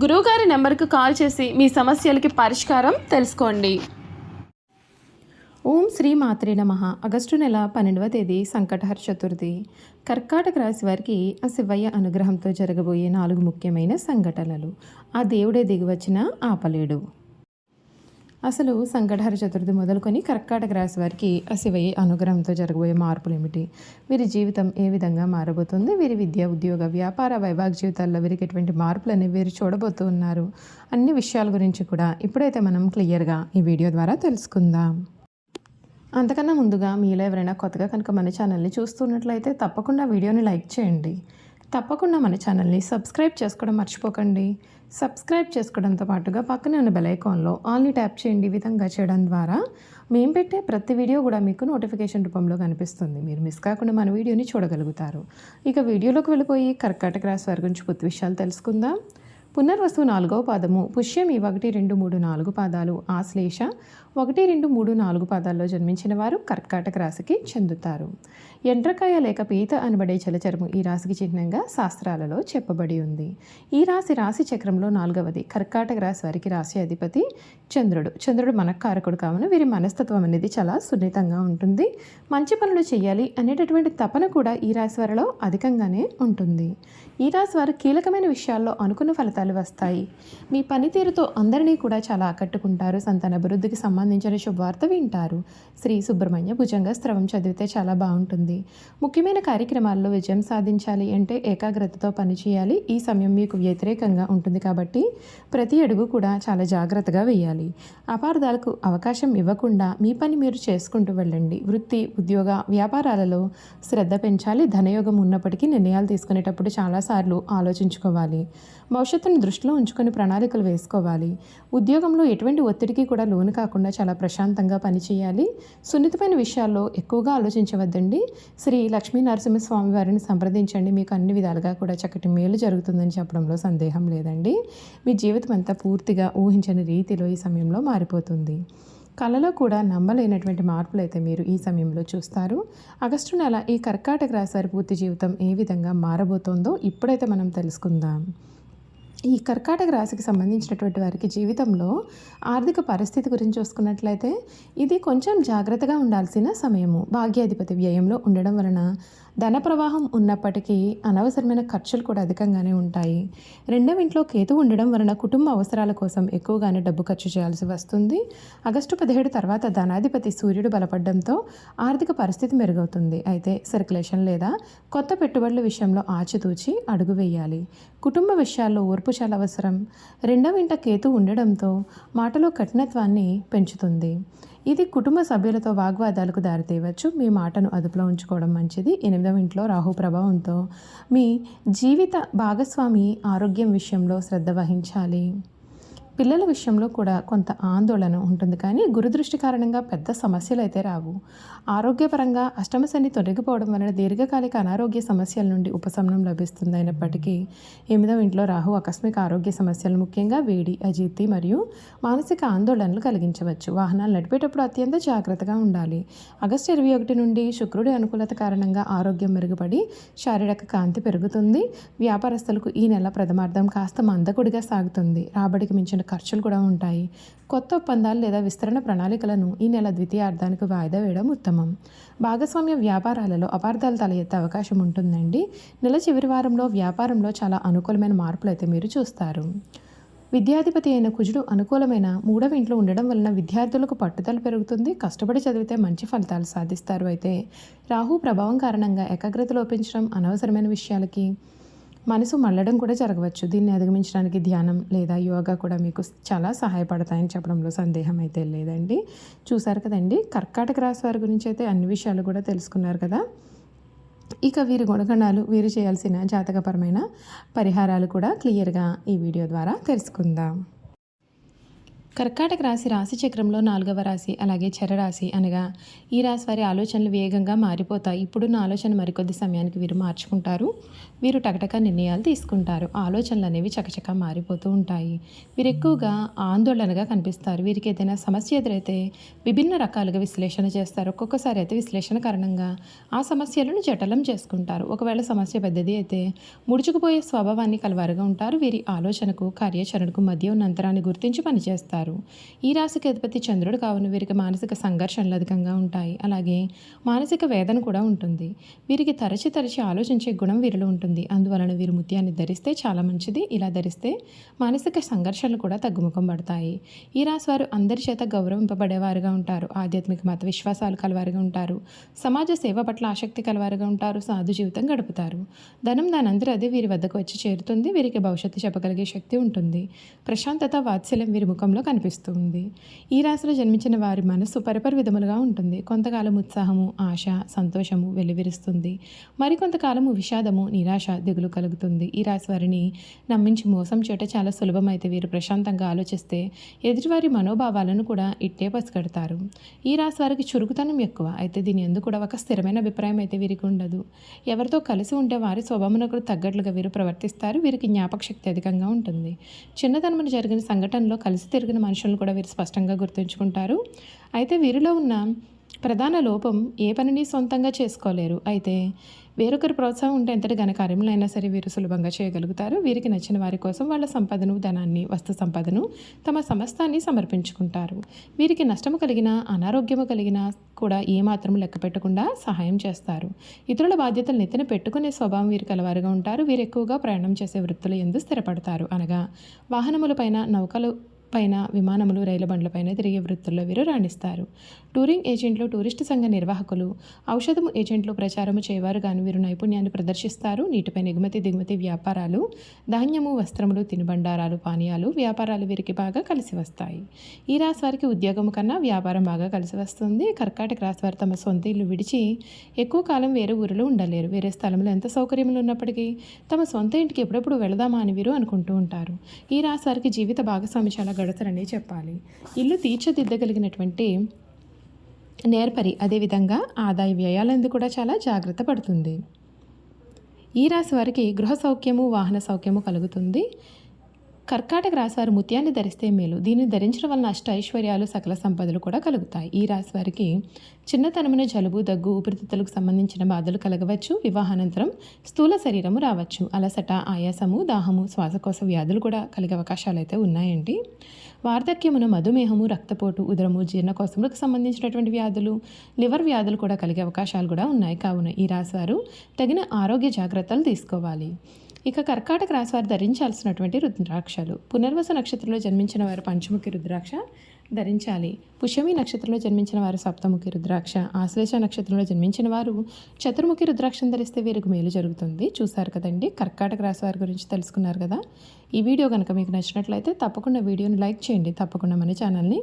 గురువుగారి నెంబర్కు కాల్ చేసి మీ సమస్యలకి పరిష్కారం తెలుసుకోండి. ఓం శ్రీ మాత్రే నమ. ఆగస్టు నెల పన్నెండవ తేదీ సంకటహర చతుర్థి. కర్కాటక రాశి వారికి ఆ శివయ్య అనుగ్రహంతో జరగబోయే నాలుగు ముఖ్యమైన సంఘటనలు. ఆ దేవుడే దిగివచ్చిన ఆపలేడు. అసలు సంకటహర చతుర్థి మొదలుకొని కర్కాటక రాశి వారికి అశివయ్య అనుగ్రహంతో జరగబోయే మార్పులు ఏమిటి వీరి జీవితం ఏ విధంగా మారబోతుంది? వీరి విద్య ఉద్యోగ వ్యాపార వైవాహిక జీవితాల్లో వీరికి ఎటువంటి మార్పులు అనేవి వీరు చూడబోతూ ఉన్నారు. అన్ని విషయాల గురించి కూడా ఇప్పుడైతే మనం క్లియర్గా ఈ వీడియో ద్వారా తెలుసుకుందాం. అంతకన్నా ముందుగా మీలో ఎవరైనా కొత్తగా కనుక మన ఛానల్ని చూస్తున్నట్లయితే తప్పకుండా వీడియోని లైక్ చేయండి. తప్పకుండా మన ఛానల్ని సబ్స్క్రైబ్ చేసుకోవడం మర్చిపోకండి. సబ్స్క్రైబ్ చేసుకోవడంతో పాటుగా పక్కనే ఉన్న బెల్ ఐకాన్లో ఆల్ని ట్యాప్ చేయండి ఈ విధంగా చేయడం ద్వారా మేము పెట్టే ప్రతి వీడియో కూడా మీకు నోటిఫికేషన్ రూపంలో కనిపిస్తుంది. మీరు మిస్ కాకుండా మన వీడియోని చూడగలుగుతారు. ఇక వీడియోలోకి వెళ్ళిపోయి కర్కాటక రాశి వారి గురించి కొత్త విషయాలు తెలుసుకుందాం. పునర్వసు నాలుగవ పాదము. పుష్యం ఈ ఒకటి రెండు మూడు నాలుగు పాదాలు. ఆశ్లేష ఒకటి రెండు మూడు నాలుగు పాదాల్లో జన్మించిన వారు కర్కాటక రాశికి చెందుతారు. ఎండ్రకాయ లేక పీత అనబడే జలచరము ఈ రాశికి చిహ్నంగా శాస్త్రాలలో చెప్పబడి ఉంది. ఈ రాశి రాశి చక్రంలో నాలుగవది. కర్కాటక రాశి వారికి రాశి అధిపతి చంద్రుడు. చంద్రుడు మనకారకుడు కావున వీరి మనస్తత్వం అనేది చాలా సున్నితంగా ఉంటుంది. మంచి పనులు చేయాలి అనేటటువంటి తపన కూడా ఈ రాశి వారిలో అధికంగానే ఉంటుంది. ఈ రాశి వారు కీలకమైన విషయాల్లో అనుకున్న ఫలితాలు వస్తాయి. మీ పనితీరుతో అందరినీ కూడా చాలా ఆకట్టుకుంటారు. సంతాన అభివృద్ధికి సంబంధించిన శుభవార్త వింటారు. శ్రీ సుబ్రహ్మణ్య భుజంగ స్త్రవం చదివితే చాలా బాగుంటుంది. ముఖ్యమైన కార్యక్రమాల్లో విజయం సాధించాలి అంటే ఏకాగ్రతతో పనిచేయాలి. ఈ సమయం మీకు వ్యతిరేకంగా ఉంటుంది కాబట్టి ప్రతి అడుగు కూడా చాలా జాగ్రత్తగా వేయాలి. అపార్థాలకు అవకాశం ఇవ్వకుండా మీ పని మీరు చేసుకుంటూ వెళ్ళండి. వృత్తి ఉద్యోగ వ్యాపారాలలో శ్రద్ధ పెంచాలి. ధనయోగం ఉన్నప్పటికీ నిర్ణయాలు తీసుకునేటప్పుడు చాలాసార్లు ఆలోచించుకోవాలి. భవిష్యత్తు భవిష్యత్తును దృష్టిలో ఉంచుకొని ప్రణాళికలు వేసుకోవాలి. ఉద్యోగంలో ఎటువంటి ఒత్తిడికి కూడా లోను కాకుండా చాలా ప్రశాంతంగా పనిచేయాలి సున్నితమైన విషయాల్లో ఎక్కువగా ఆలోచించవద్దండి. శ్రీ లక్ష్మీ నరసింహస్వామి వారిని సంప్రదించండి. మీకు అన్ని విధాలుగా కూడా చక్కటి మేలు జరుగుతుందని చెప్పడంలో సందేహం లేదండి. మీ జీవితం అంతా పూర్తిగా ఊహించని రీతిలో ఈ సమయంలో మారిపోతుంది. కళలో కూడా నమ్మలేనటువంటి మార్పులు అయితే మీరు ఈ సమయంలో చూస్తారు. ఆగస్టు నెల ఈ కర్కాటక రాశి పూర్తి జీవితం ఏ విధంగా మారబోతోందో ఇప్పుడైతే మనం తెలుసుకుందాం. ఈ కర్కాటక రాశికి సంబంధించినటువంటి వారికి జీవితంలో ఆర్థిక పరిస్థితి గురించి చూసుకున్నట్లయితే ఇది కొంచెం జాగ్రత్తగా ఉండాల్సిన సమయము. భాగ్యాధిపతి వ్యయంలో ఉండడం వలన ధన ప్రవాహం ఉన్నప్పటికీ అనవసరమైన ఖర్చులు కూడా అధికంగానే ఉంటాయి. రెండవ ఇంట్లో కేతు ఉండడం వలన కుటుంబ అవసరాల కోసం ఎక్కువగానే డబ్బు ఖర్చు చేయాల్సి వస్తుంది. ఆగస్టు పదిహేడు తర్వాత ధనాధిపతి సూర్యుడు బలపడడంతో ఆర్థిక పరిస్థితి మెరుగవుతుంది. అయితే సర్క్యులేషన్ లేదా కొత్త పెట్టుబడుల విషయంలో ఆచితూచి అడుగు వేయాలి. కుటుంబ విషయాల్లో ఓర్పు చాలా అవసరం. రెండవ ఇంట కేతు ఉండడంతో మాటలో కఠినత్వాన్ని పెంచుతుంది. ఇది కుటుంబ సభ్యులతో వాగ్వాదాలకు దారితీయవచ్చు. మీ మాటను అదుపులో ఉంచుకోవడం మంచిది. ఎనిమిదవ ఇంట్లో రాహు ప్రభావంతో మీ జీవిత భాగస్వామి ఆరోగ్యం విషయంలో శ్రద్ధ వహించాలి. పిల్లల విషయంలో కూడా కొంత ఆందోళన ఉంటుంది. కానీ గురుదృష్టి కారణంగా పెద్ద సమస్యలు అయితే రావు. ఆరోగ్యపరంగా అష్టమ శని తొలగిపోవడం వలన దీర్ఘకాలిక అనారోగ్య సమస్యల నుండి ఉపశమనం లభిస్తుంది అయినప్పటికీ ఎనిమిదవ ఇంట్లో రాహు ఆకస్మిక ఆరోగ్య సమస్యలు ముఖ్యంగా వేడి అజీర్తి మరియు మానసిక ఆందోళనలు కలిగించవచ్చు. వాహనాలు నడిపేటప్పుడు అత్యంత జాగ్రత్తగా ఉండాలి. ఆగస్టు ఇరవై ఒకటి నుండి శుక్రుడి అనుకూలత కారణంగా ఆరోగ్యం మెరుగుపడి శారీరక కాంతి పెరుగుతుంది. వ్యాపారస్తులకు ఈ నెల ప్రథమార్థం కాస్త మందకుడిగా సాగుతుంది. రాబడికి మించిన ఖర్చులు కూడా ఉంటాయి. కొత్త ఒప్పందాలు లేదా విస్తరణ ప్రణాళికలను ఈ నెల ద్వితీయార్థానికి వాయిదా వేయడం ఉత్తమం. భాగస్వామ్య వ్యాపారాలలో అపార్థాలు తల ఎత్తే అవకాశం ఉంటుందండి. నెల చివరి వారంలో వ్యాపారంలో చాలా అనుకూలమైన మార్పులు అయితే మీరు చూస్తారు. విద్యాధిపతి అయిన కుజుడు అనుకూలమైన మూడవ ఇంట్లో ఉండడం వలన విద్యార్థులకు పట్టుదల పెరుగుతుంది. కష్టపడి చదివితే మంచి ఫలితాలు సాధిస్తారు అయితే. రాహు ప్రభావం కారణంగా ఏకాగ్రత లోపించడం అనవసరమైన విషయాలకి మనసు మళ్ళడం కూడా జరగవచ్చు. దీన్ని అధిగమించడానికి ధ్యానం లేదా యోగా కూడా మీకు చాలా సహాయపడతాయని చెప్పడంలో సందేహం అయితే లేదండి. చూసారు కదండి? కర్కాటక రాశి వారి గురించి అయితే అన్ని విషయాలు కూడా తెలుసుకున్నారు కదా? ఇక వీరి గుణగణాలు వీరు చేయాల్సిన జాతకపరమైన పరిహారాలు కూడా క్లియర్గా ఈ వీడియో ద్వారా తెలుసుకుందాం. కర్కాటక రాశి రాశి చక్రంలో నాలుగవ రాశి అలాగే చరరాశి అనగా ఈ రాశి వారి ఆలోచనలు వేగంగా మారిపోతాయి. ఇప్పుడున్న ఆలోచన మరికొద్ది సమయానికి వీరు మార్చుకుంటారు. వీరు టకటక నిర్ణయాలు తీసుకుంటారు. ఆలోచనలు అనేవి చకచక మారిపోతూ ఉంటాయి. వీరు ఎక్కువగా ఆందోళనగా కనిపిస్తారు. వీరికి ఏదైనా సమస్య ఎదురైతే విభిన్న రకాలుగా విశ్లేషణ చేస్తారు. ఒక్కొక్కసారి అయితే విశ్లేషణ కారణంగా ఆ సమస్యలను జటలం చేసుకుంటారు. ఒకవేళ సమస్య పెద్దది అయితే ముడుచుకుపోయే స్వభావాన్ని కలవారుగా ఉంటారు. వీరి ఆలోచనకు కార్యాచరణకు మధ్య ఉన్న అంతరాన్ని గుర్తించి పనిచేస్తారు. ఈ రాశికి అధిపతి చంద్రుడు కావున వీరికి మానసిక సంఘర్షణలు అధికంగా ఉంటాయి. అలాగే మానసిక వేదన కూడా ఉంటుంది. వీరికి తరచి తరచి ఆలోచించే గుణం వీరిలో ఉంటుంది. అందువలన వీరు ముత్యాన్ని ధరిస్తే చాలా మంచిది. ఇలా ధరిస్తే మానసిక సంఘర్షణలు కూడా తగ్గుముఖం పడతాయి. ఈ రాశి వారు అందరి చేత గౌరవింపబడేవారుగా ఉంటారు. ఆధ్యాత్మిక మత విశ్వాసాలు కలవారుగా ఉంటారు. సమాజ సేవ పట్ల ఆసక్తి కలవారుగా ఉంటారు. సాధు జీవితం గడుపుతారు. ధనం దానందరూ అదే వీరి వద్దకు వచ్చి చేరుతుంది. వీరికి భవిష్యత్తు చెప్పగలిగే శక్తి ఉంటుంది. ప్రశాంతత వాత్సల్యం వీరి ముఖంలో కనిపిస్తుంది. ఈ రాశిలో జన్మించిన వారి మనస్సు పరిపరి విధములుగా ఉంటుంది. కొంతకాలం ఉత్సాహము ఆశ సంతోషము వెలువిరుస్తుంది. మరికొంతకాలము విషాదము నిరాశ దిగులు కలుగుతుంది. ఈ రాశి వారిని నమ్మించి మోసం చేయట చాలా సులభమైతే వీరు ప్రశాంతంగా ఆలోచిస్తే ఎదుటివారి మనోభావాలను కూడా ఇట్టే పసిగడతారు. ఈ రాశి వారికి చురుకుతనం ఎక్కువ. అయితే దీని ఎందుకు కూడా ఒక స్థిరమైన అభిప్రాయం అయితే వీరికి ఉండదు. ఎవరితో కలిసి ఉంటే వారి స్వభావమునకు తగ్గట్లుగా వీరు ప్రవర్తిస్తారు. వీరికి జ్ఞాపక శక్తి అధికంగా ఉంటుంది. చిన్నతనమున జరిగిన సంఘటనలో కలిసి తిరిగిన మనుషులను కూడా వీరు స్పష్టంగా గుర్తుంచుకుంటారు. అయితే వీరిలో ఉన్న ప్రధాన లోపం ఏ పనిని సొంతంగా చేసుకోలేరు. అయితే వేరొకరి ప్రోత్సాహం ఉంటే ఎంతటి ఘనకార్యములైనా సరే వీరు సులభంగా చేయగలుగుతారు. వీరికి నచ్చిన వారి కోసం వాళ్ళ సంపదను ధనాన్ని వస్తు సంపదను తమ సమస్తాన్ని సమర్పించుకుంటారు. వీరికి నష్టము కలిగిన అనారోగ్యము కలిగిన కూడా ఏమాత్రం లెక్క పెట్టకుండా సహాయం చేస్తారు. ఇతరుల బాధ్యతలు నెత్తిన పెట్టుకునే స్వభావం వీరు కలవారుగా ఉంటారు. వీరు ఎక్కువగా ప్రయాణం చేసే వృత్తులు ఎందు స్థిరపడతారు. అనగా వాహనములపైన నౌకలు పైన విమానములు రైలు బండ్లపైన తిరిగే వృత్తుల్లో వీరు రాణిస్తారు. టూరింగ్ ఏజెంట్లు టూరిస్టు సంఘ నిర్వాహకులు ఔషధము ఏజెంట్లు ప్రచారము చేయవారు గాను వీరు నైపుణ్యాన్ని ప్రదర్శిస్తారు. నీటిపై ఎగుమతి దిగుమతి వ్యాపారాలు ధాన్యము వస్త్రములు తినుబండారాలు పానీయాలు వ్యాపారాలు వీరికి బాగా కలిసి వస్తాయి. ఈ రాశి వారికి ఉద్యోగం కన్నా వ్యాపారం బాగా కలిసి వస్తుంది. కర్కాటక రాశి వారు తమ సొంత ఇల్లు విడిచి ఎక్కువ కాలం వేరే ఊరిలో ఉండలేరు. వేరే స్థలంలో ఎంత సౌకర్యములు ఉన్నప్పటికీ తమ సొంత ఇంటికి ఎప్పుడెప్పుడు వెళదామా అని వీరు అనుకుంటూ ఉంటారు. ఈ రాశి వారికి జీవిత భాగస్వామి చాలా గడతారని చెప్పాలి. ఇల్లు తీర్చిదిద్దగలిగినటువంటి నేర్పరి అదేవిధంగా ఆదాయ వ్యయాలందు కూడా చాలా జాగ్రత్త పడుతుంది. ఈ రాశి వారికి గృహ సౌఖ్యము వాహన సౌఖ్యము కలుగుతుంది. కర్కాటక రాశివారు ముత్యాన్ని ధరిస్తే మేలు. దీన్ని ధరించడం వలన అష్ట ఐశ్వర్యాలు సకల సంపదలు కూడా కలుగుతాయి. ఈ రాశివారికి చిన్నతనమున జలుబు దగ్గు ఊపిరితిత్తులకు సంబంధించిన బాధలు కలగవచ్చు. వివాహానంతరం స్థూల శరీరము రావచ్చు. అలసట ఆయాసము దాహము శ్వాసకోశ వ్యాధులు కూడా కలిగే అవకాశాలు అయితే ఉన్నాయండి. వార్ధక్యమున మధుమేహము రక్తపోటు ఉదరము జీర్ణకోశములకు సంబంధించినటువంటి వ్యాధులు లివర్ వ్యాధులు కూడా కలిగే అవకాశాలు కూడా ఉన్నాయి. కావున ఈ రాశివారు తగిన ఆరోగ్య జాగ్రత్తలు తీసుకోవాలి. ఇక కర్కాటక రాశివారు ధరించాల్సినటువంటి రుద్రాక్షలు. పునర్వస నక్షత్రంలో జన్మించిన వారు పంచముఖి రుద్రాక్ష ధరించాలి. పుష్యమి నక్షత్రంలో జన్మించిన వారు సప్తముఖి రుద్రాక్ష. ఆశ్లేష నక్షత్రంలో జన్మించిన వారు చతుర్ముఖి రుద్రాక్షను ధరిస్తే వీరికి మేలు జరుగుతుంది. చూసారు కదండి? కర్కాటక రాశి వారి గురించి తెలుసుకున్నారు కదా? ఈ వీడియో కనుక మీకు నచ్చినట్లయితే తప్పకుండా వీడియోని లైక్ చేయండి. తప్పకుండా మన ఛానల్ని